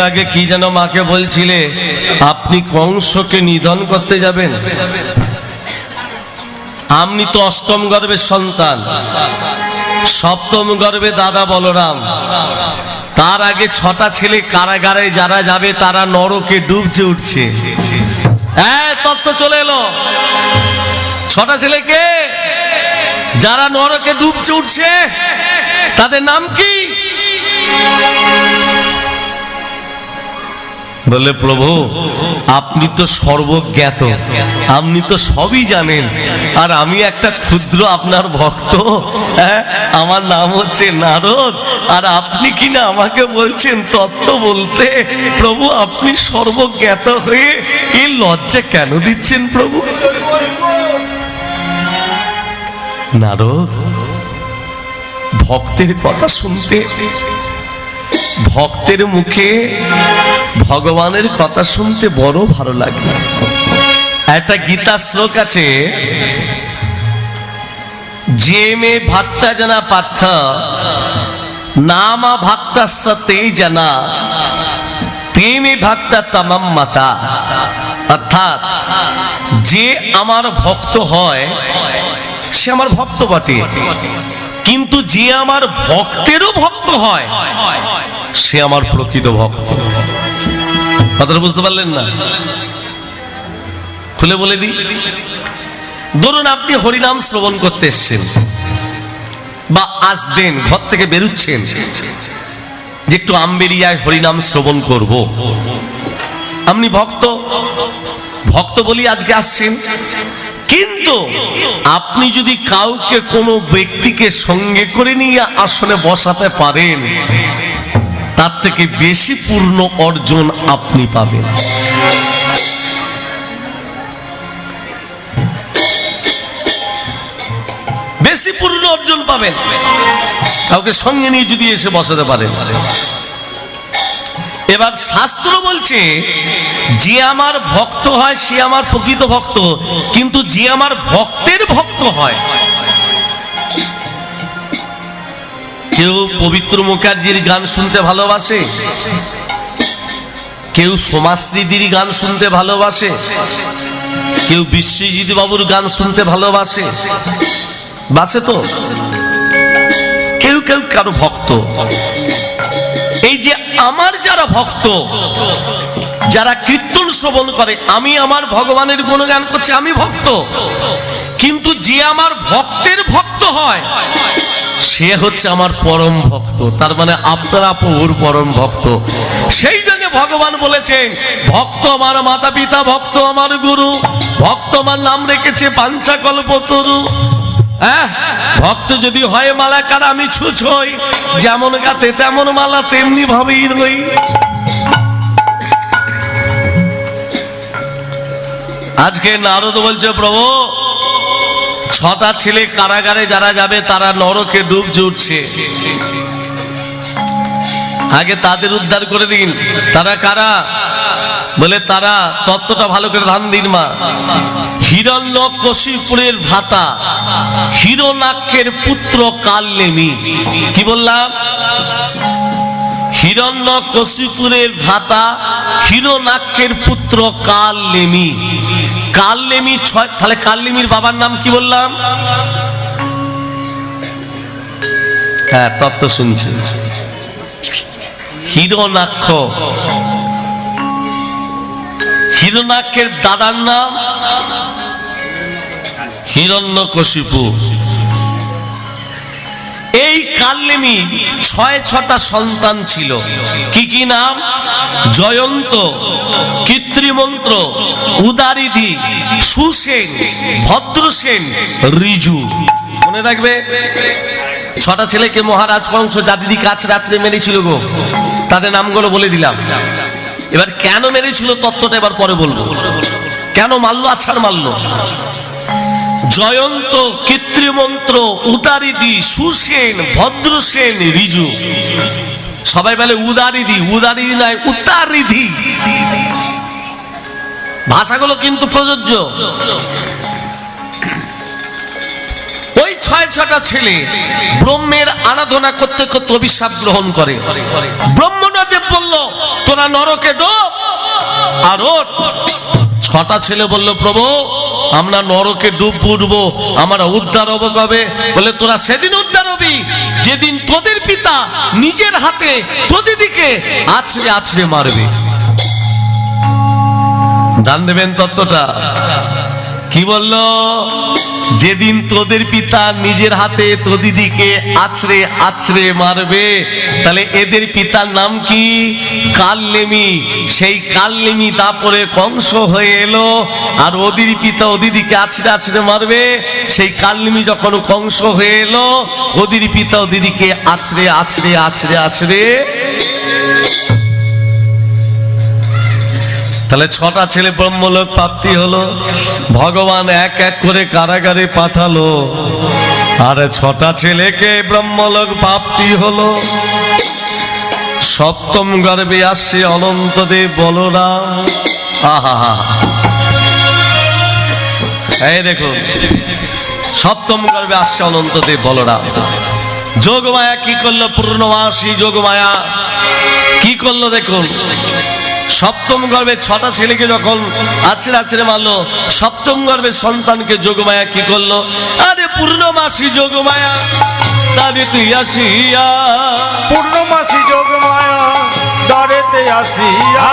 আগে কি যেন মাকে বলছিলে, আপনি কংসকে নিধন করতে যাবেন? আপনি তো অষ্টম গর্ভের সন্তান। সপ্তম গর্ভে দাদা বলরাম। তার আগে ছটা ছেলে কারাগারে যারা যাবে, তারা নরকে ডুবছে, উঠছে। হ্যাঁ তত্ত্ব চলে এলো। ছটা ছেলেকে যারা নরকে ডুবছে উঠছে, তাদের নাম কি? বলে, প্রভু, আপনি তো সর্বজ্ঞাত। আপনি তো সবই জানেন। আর আমি একটা ক্ষুদ্র আপনার ভক্ত। হ্যাঁ আমার নাম হচ্ছে নারদ। আর আপনি কি না আমাকে বলছেন তত্ত্ব বলতে? প্রভু, আপনি সর্বজ্ঞাত হয়ে এই লজ্জা কেন দিচ্ছেন প্রভু? নারদ, ভক্তের কথা শুনতে, ভক্তের মুখে ভগবানের কথা শুনতে বড় ভালো লাগে। একটা গীতা শ্লোক আছে, যে মে ভক্তা জানা পার্থ, নামা ভক্তাস্য তে জানা তে মে ভক্তা তামাম মাতা। অর্থাৎ, যে আমার ভক্ত হয় সে আমার ভক্ত বটে কিন্তু যে আমার ভক্তেরও ভক্ত হয়, সে আমার প্রকৃত ভক্ত। কথাটা বুঝতে পারলেন না? খুলে বলে দিই। ধরুন আপনি হরিনাম শ্রবণ করতে এসছেন, বা আসবেন, ঘর থেকে বেরুচ্ছেন, যে একটু আমবেরিয়ায় হরিনাম শ্রবণ করব। আপনি ভক্ত? ভক্ত বলি আজকে আসছেন? কিন্তু আপনি যদি কাউকে কোনো ব্যক্তিকে সঙ্গে করে নিয়ে আসনে বসাতে পারেন, তার থেকে বেশি পূর্ণ অর্জন আপনি পাবেন। বেশি পূর্ণ অর্জন পাবেন। কাউকে সঙ্গে নিয়ে যদি এসে বসাতে পারেন। এবার শাস্ত্র বলছে, যে আমার ভক্ত হয়, সে আমার প্রকৃত ভক্ত, কিন্তু যে আমার ভক্তের ভক্ত হয়। কেউ পবিত্র মুখার্জির গান শুনতে ভালোবাসে? কেউ সমাজশ্রীদির গান শুনতে ভালোবাসে? কেউ বিশ্বজিৎ বাবুর গান শুনতে ভালোবাসে? বাসে তো? কেউ কেউ কারও ভক্ত? এই যে আমার যারা ভক্ত, যারা কীর্তন শ্রবণ করে, আমি আমার ভগবানের গুণগান করছি, আমি ভক্ত। কিন্তু যে আমার ভক্তের ভক্ত হয়, সে হচ্ছে আমার পরম ভক্ত। তার মানে আপনারা প্রভুর পরম ভক্ত। সেই জন্য ভগবান বলেছেন ভক্ত আমার মাতা পিতা ভক্ত আমার গুরু, ভক্ত আমার নাম রেখেছে পাঞ্চা কল্পতরু হ্যাঁ? ভক্ত যদি হয় মালাকার আমি হই। যেমন গাতে তেমন মালা তেমনি ভাবেই রই। আজকে নারদ বলছে, প্রভু, ছটা ছেলে কারাগারে যারা যাবে, তারা নরকে ডুব উঠছে আগে তাদের উদ্ধার করে দিন। তারা কারা? বলে, তারা তত্ত্বটা ভালো করে ধান দিন মা। হিরণ্য কশিপুরের ভাতা হিরণাক্ষের পুত্র কালনেমি। কি বললাম? হিরণ্য কশিপুরের ভ্রাতা, হিরণাক্ষের পুত্র কালনেমি। কালনেমি ছয় তাহলে কালনেমির বাবার নাম কি বললাম? হ্যাঁ তত্ত্ব শুনছি। হিরণাক্ষ। হিরণাক্ষের দাদার নাম? হিরণ্যকশিপু। এই কাল্লিমি ছয় ছটা সন্তান ছিল। কি কি নাম? জয়ন্ত, কৃত্রিমন্ত্র, উদারিধি, সুসেন, ভদ্রসেন, রিজু। মনে রাখবে ছটা ছেলেকে মহারাজ কংস জাতিদি কাছ রাত্রে মেরেছিল গো। তাদের নামগুলো বলে দিলাম। এবার কেন মেরেছিল তত্ত্বটা এবার পরে বলব। কেন মারলো? আছাড় মারলো। জয়ন্ত কৃত্রিমন্ত্র, উদারিদি, সুসেন, ভদ্রসেন, রিজু। সবাই বলে উদারিদি। উদারিদি নয়, উতারিধি। ভাষাগুলো কিন্তু প্রযোজ্য। ছয় ছটা ছেলে ব্রহ্মের আরাধনা করতে করতে অভিশাপ গ্রহণ করে। ব্রহ্মদেব বলল, তোরা নরকে ডোব আর। ছটা ছেলে বলল, প্রভু, আমরা নরকে ডুব বুড়বো আমরা উদ্ধার হব কবে? বলে, তোরা সেদিন উদ্ধার হবি, যেদিন তোদের পিতা নিজের হাতে তোদের দিকে আছড়ে আছড়ে মারবে। ধান দেবেন তত্ত্বটা। কি বলল? যেদিন তোদের পিতা নিজের হাতে তোদিদিকে আছড়ে আছড়ে মারবে, তাহলে এদের পিতার নাম কি? কাললেমি। সেই কাললেমি তারপরে কংস হয়ে এলো, আর ওদের পিতা ওদিদিকে আছড়ে আছড়ে মারবে। সেই কাললেমি যখন কংস হয়ে এলো, ওদের পিতা ওদিদিকে আছড়ে আছড়ে আছড়ে আছড়ে তাহলে ছটা ছেলে ব্রহ্মলোক প্রাপ্তি হলো। ভগবান এক এক করে কারাগারে পাঠালো। আর ছটা ছেলেকে ব্রহ্মলোক প্রাপ্তি হলো। সপ্তম গর্বে আসছে অনন্তদেব বলরাম। আহা এই দেখো, সপ্তম গর্বে আসছে অনন্তদেব বলরাম। যোগমায়া কি করল? পূর্ণমাসী যোগমায়া। কি করল দেখুন? সপ্তম গর্ভে ছটা ছেলেকে যখন আছড়ে আছড়ে মারলো সপ্তম গর্ভের সন্তানকে যোগমায়া কি করল? আরে পূর্ণমাসী যোগমায়া তুই আসিয়া। পূর্ণমাসী যোগ মায়া দরেতে আসিয়া।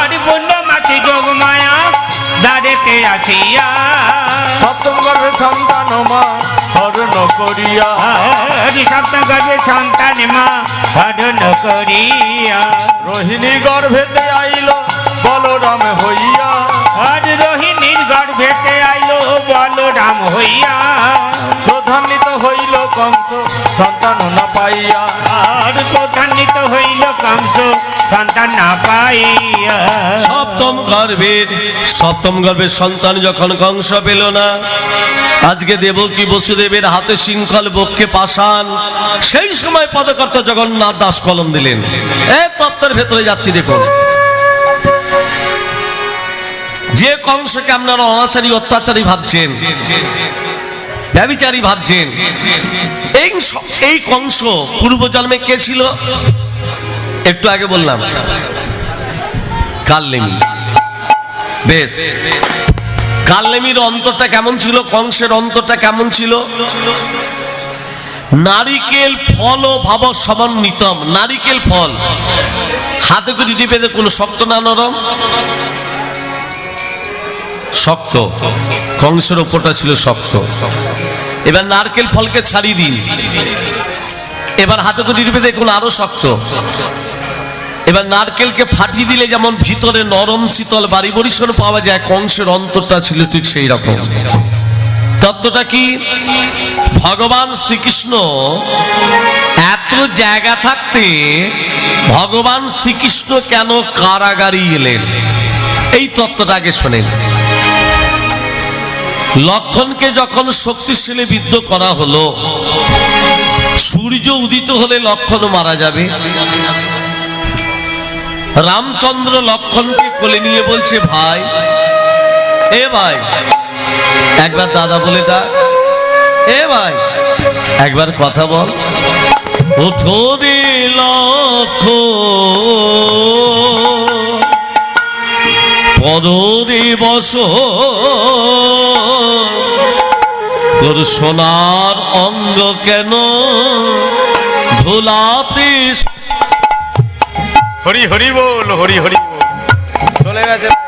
আর পূর্ণমাসি যোগ মায়া দাঁড়েতে আসিয়া। সপ্তম গর্ভে সন্তান মা হরণ করিয়া আর সপ্তম গর্ভে সন্তান মা হরণ করিয়া রোহিণী গর্ভেতে আইল বলরাম হইয়া আর রোহিণীর গর্ভেতে আইলো বলরাম হইয়া প্রধান্বিত হইল কংস সন্তান না পাইয়া আর প্রধান্বিত হইল কংস সন্তান না পাইয়া সপ্তম গর্ভের সপ্তম গর্ভের সন্তান যখন কংস পেল না আজকে দেবকী বসুদেবের হাতে শৃঙ্খল বক্ষে পাশান সেই সময় পদকর্তা জগন্নাথ দাস কলম দিলেন। এ তত্ত্বের ভেতরে যাচ্ছি দেখুন। যে কংসকে আপনারা অনাচারী অত্যাচারী ভাবছেন ব্যবিচারী ভাবছেন, এই এই কংস পূর্বজন্মে কে ছিল? একটু আগে বললাম। কাল্লেমি বেশ। কাল্লেমির অন্তরটা কেমন ছিল? কংসের অন্তরটা কেমন ছিল? নারিকেল ফল ও ভাব সমন্বিতম নারিকেল ফল। হাতে করে টিপে দে, কোনো শক্ত না নরম? শক্ত। কংসের ওপরটা ছিল শক্ত। এবার নারকেল ফলকে ছাড়িয়ে দিন। এবার হাতে করে টিপে দেখুন আরও শক্ত। এবার নারকেলকে ফাটিয়ে দিলে যেমন ভিতরে নরম শীতল বাড়ি বরিশন পাওয়া যায়, কংসের অন্তরটা ছিল ঠিক সেই রকম তত্ত্বটা কি? ভগবান শ্রীকৃষ্ণ এত জায়গা থাকতে ভগবান শ্রীকৃষ্ণ কেন কারাগারি এলেন? এই তত্ত্বটা আগে শোনেন। লক্ষণকে যখন শক্তিশালী বিদ্ধ করা হলো, সূর্য উদিত হলে লক্ষণ মারা যাবে। রামচন্দ্র লক্ষণকে কোলে নিয়ে বলছে, ভাই, এ ভাই, একবার দাদা বলে ডাক। এ ভাই, একবার কথা বল। ওঠো রে লক্ষ পদরে বস। তোর সোনার অঙ্গ কেন ধুলাতে হরি হরি বল হরি হরি বল। চলে গেছে।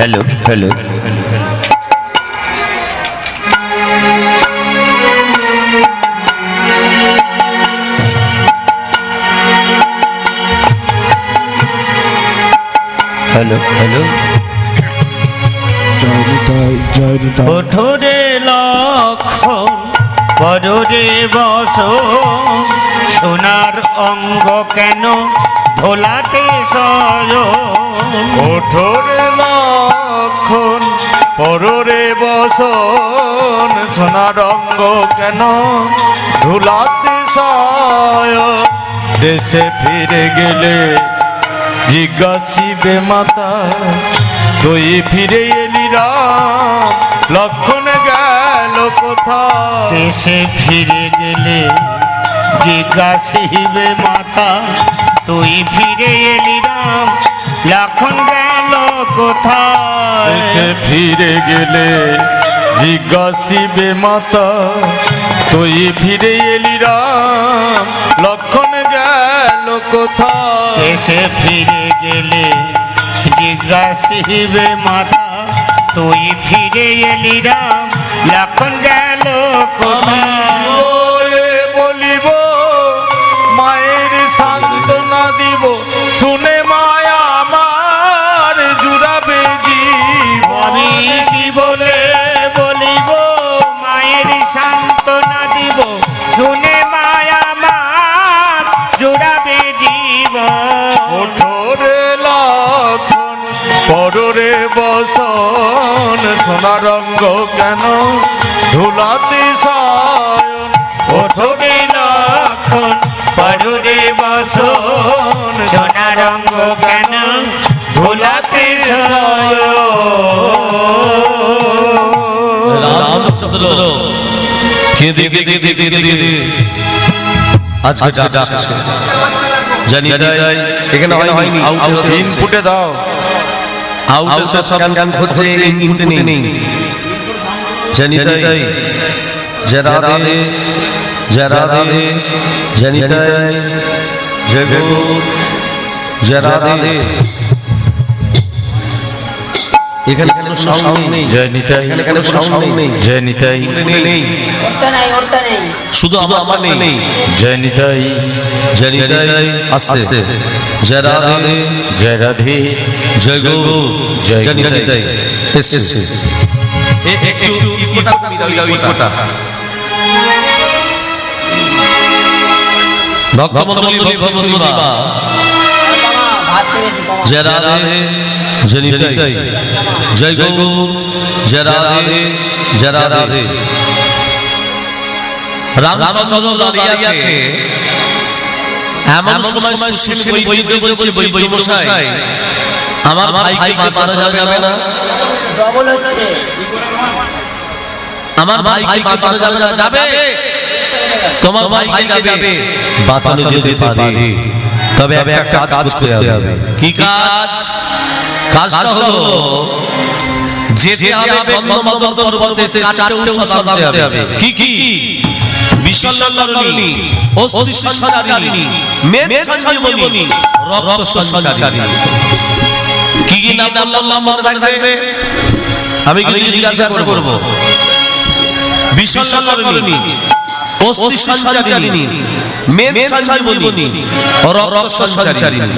Hello hello. Hello hello. Nitai ওঠরে Lakshman পদরে বস। সোনার অঙ্গ কেন ভোলাতে সয় ওঠরে লক্ষণ, পররে বসন, সোনা রঙ্গ কেন? ধুলাতে সায় দেশে ফিরে গেলে জিজ্ঞাসিবে মাতা, তুই ফিরে এলি রাম লক্ষণ গেল কোথায়? দেশে ফিরে গেলে জিজ্ঞাসিবে মাতা তুই ফিরে এলি রাম লক্ষণ গেল কোথায়? দেশে ফিরে গেলে জিজ্ঞাসিবে মাতা তুই ফিরে এলি রাম লক্ষণ গেল কোথায়? দেশে ফিরে গেলে জিজ্ঞাসিবে মাতা তুই ফিরে এলি রাম লক্ষণ গেল কোথায়? সোনা রঙ্গ কেন? ধুলাতে সায়ন ওঠবে লক্ষণ পররে বসন। রঙ্গ কেন? রামচন্দ্র। কেঁদে কেঁদে কেঁদে কেঁদে আজকে ডাকছে জানি এখানে হয়নি আউট ইনপুটে দাও। আউট সব গান হচ্ছে ইনপুটে নেই। জানি তাই জরা রাধে জরা রাধে জানি তাই জগো জরা রাধে এখানে কোনো সাউন্ড নেই। জয় নিতাই এখানে কোনো সাউন্ড নেই। জয় নিতাই নেই। শুধু আমার নেই। জয় নিতাই জানি তাই আসছে। জরা রাধে জয় রাধে জয় গৌ জয় জানি নিতাই। তাই এসছে একটু ইকোটা ইকোটা বেশি কমা জয় রাধে জয় নিতাই জয় গৌ জয় রাধে জয় রাধে রামচন্দ্র দাঁড়িয়ে আছে। এমন সময় সুশীল বৈদ্য বলছে বৈদ্য মশাই আমার ভাইকে বাঁচানো যাবে না। ডবল হচ্ছে। আমার ভাইকে বাঁচানো যাবে না। যাবে তোমার ভাইকে যাবে। বাঁচানো যেতে পারে। তবে একটা কাজ করতে হবে। কি কাজ? কাজটা হলো যেতে হবে বন্ধমদন পর্বতে চারটে ঔষধ আনতে হবে। কি কি? বিশ্বলঙ্করণী অস্থি সঞ্চারিণী মেদ সঞ্জীবনী রক্ত সঞ্চারিণী কি কি নাম বললাম মনে থাকবে আমি কিন্তু জিজ্ঞাসা করব। বিশ্বকরণী অস্থি সঞ্চারিণী মেদ সঞ্জীবনী রক্ত সঞ্চারিণী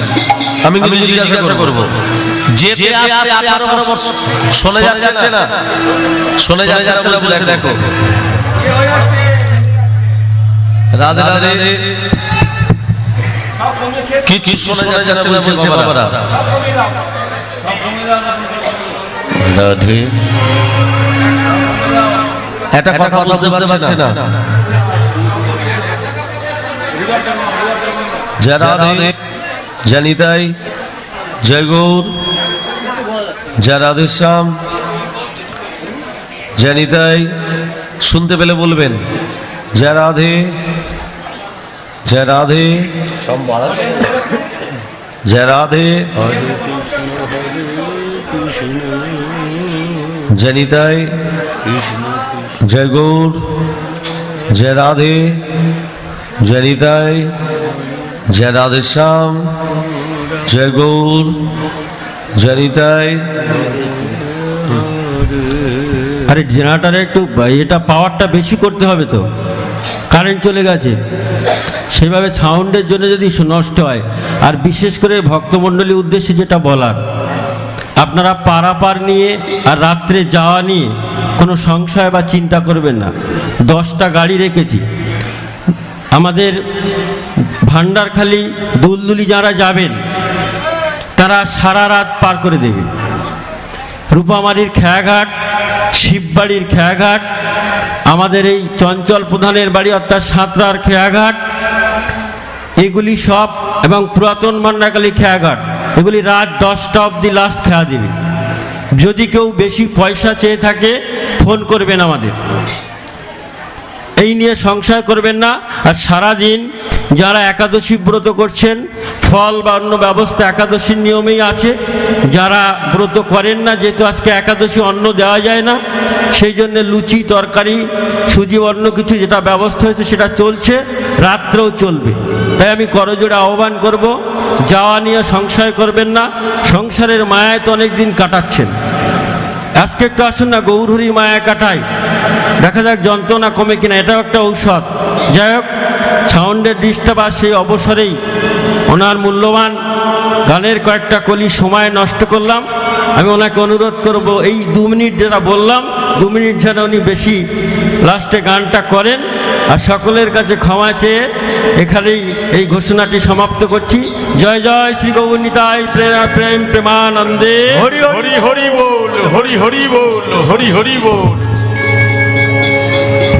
আমি কিন্তু জিজ্ঞাসা করব। যেতে আসতে আঠারো বছর শোনা যাচ্ছে না। শোনা যাচ্ছে দেখো। রাধে রাধে। কিছু শোনা যাচ্ছে না বলছে বাবারা। রাধে। একটা কথা বুঝতে পারছে না। জানিতাই জয় গৌর যা রাধে শ্যাম জানিতাই শুনতে পেলে বলবেন। জয় রাধে জয় রাধে। জয় রাধে। জানিতাই জয় গৌর, জয় রাধে, জয় নিতাই, জয় রাধে শ্যাম, জয় গৌর, জয় নিতাই। আরে জেনারেটারে একটু এটা পাওয়ারটা বেশি করতে হবে তো। কারেন্ট চলে গেছে। সেভাবে সাউন্ডের জন্য যদি নষ্ট হয়, আর বিশেষ করে ভক্তমণ্ডলীর উদ্দেশ্যে যেটা বলার, আপনারা পারাপার নিয়ে আর রাত্রে যাওয়া নিয়ে কোনো সংশয় বা চিন্তা করবেন না। দশটা গাড়ি রেখেছি। আমাদের ভান্ডারখালি দুলদুলি যারা যাবেন, তারা সারা রাত পার করে দেবে। রূপামারির খেয়াঘাট শিববাড়ির খেয়াঘাট, আমাদের এই চঞ্চল প্রধানের বাড়ি অর্থাৎ সাঁতরার খেয়াঘাট, এগুলি সব এবং পুরাতন মান্নাকালী খেয়াঘাট, এগুলি রাত দশটা অবধি লাস্ট খেয়া দিবে। যদি কেউ বেশি পয়সা চেয়ে থাকে, ফোন করবেন আমাদের। এই নিয়ে সংশয় করবেন না, আর সারাদিন যারা একাদশী ব্রত করছেন, ফল বা অন্য ব্যবস্থা একাদশীর নিয়মেই আছে। যারা ব্রত করেন না, যেহেতু আজকে একাদশী অন্ন দেওয়া যায় না, সেই জন্য লুচি, তরকারি, সুজি অন্য কিছু যেটা ব্যবস্থা হয়েছে সেটা চলছে, রাত্রেও চলবে। তাই আমি করজোড়ে আহ্বান করব, যাওয়া নিয়ে সংশয় করবেন না, সংসারের মায়ায় তো অনেক দিন কাটাচ্ছেন। আজকে একটু আসুন না, গৌরহরির মায়া কাটায় দেখা যাক যন্ত্রণা কমে কিনা, এটাও একটা ঔষধ। যাই হোক সাউন্ডের ডিস্টার্ব আর সেই অবসরেই ওনার মূল্যবান গানের কয়েকটা কলি সময় নষ্ট করলাম। আমি ওনাকে অনুরোধ করব এই দু মিনিট যেটা বললাম দু মিনিট যেন উনি বেশি লাস্টে গানটা করেন। আর সকলের কাছে ক্ষমা চেয়ে এখানেই এই ঘোষণাটি সমাপ্ত করছি। জয় জয় শ্রী গৌরনীতাই প্রেরা প্রেম প্রেমানন্দে। হরি হরি হরি বল হরি হরি বল হরি হরি বল।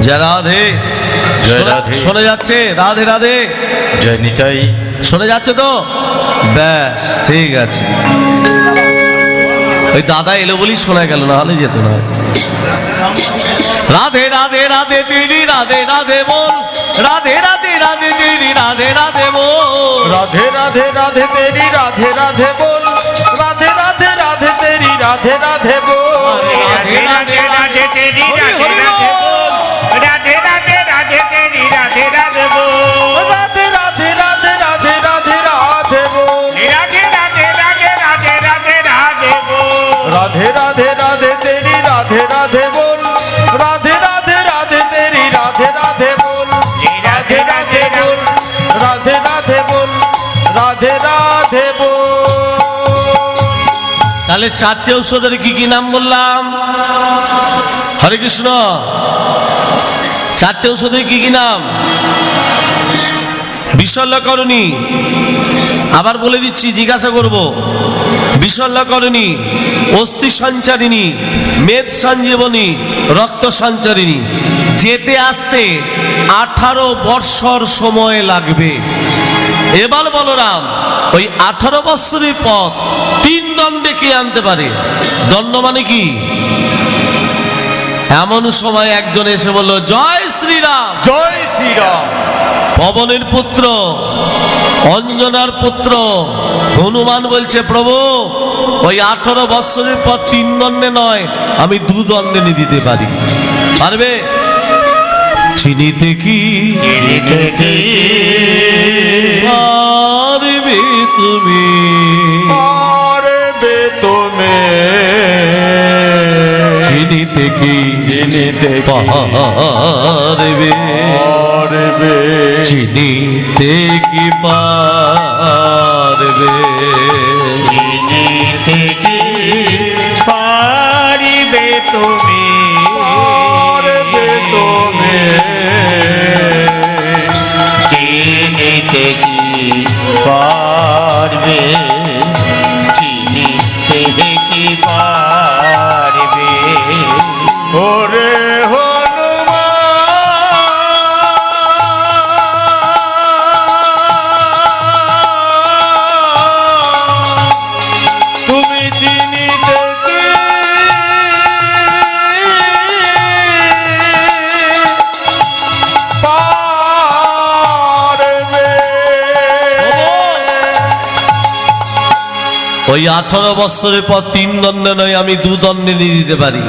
জয় রাধে। জয় শোনা- রাধে। শোনা যাচ্ছে রাধে রাধে। জয় নিতাই। শোনা যাচ্ছে তো? ব্যাস ঠিক আছে। ওই দাদা এলো বলেই শোনা গেল না হলে যেত না। রাধে রাধে রাধে দিদি রাধে রাধে বল রাধে রাধে রাধে দিদি রাধে রাধে বল রাধে রাধে রাধে তেরি রাধে রাধে বল রাধে রাধে রাধে তেরি রাধে রাধে তাহলে চারটে ঔষধের কি কি নাম বললাম? হরে কৃষ্ণ। চারটে ঔষধের কি কি নাম? বিশল্যকরণী। আবার বলে দিচ্ছি, জিজ্ঞাসা করব। বিশল্যকরণী, অস্থি সঞ্চারিণী, মেদ সঞ্জীবনী, রক্ত সঞ্চারিণী। যেতে আসতে আঠারো বৎসর সময় লাগবে। এবার বলরাম ওই আঠারো বৎসরের পথ তিন দণ্ডে কে আনতে পারে? দণ্ড মানে কি? এমন সময় একজন এসে বলল জয় শ্রীরাম। জয় শ্রীরাম। পবনের পুত্র অঞ্জনার পুত্র হনুমান বলছে প্রভু ওই আঠারো বৎসরের পর তিন দণ্ডে নয় আমি দু দণ্ডে নিয়ে দিতে পারি। পারবে? চিনিতে কি চিনিতে কি পারবে তুমি। পারবে তুমি। চিনিতে কি চিনিতে পারবে পারবে চিনিতে কি পারবে 嗯 ওই আঠারো বছরের পর তিন দণ্ডে নয় আমি দু দণ্ডে নিয়ে দিতে পারি।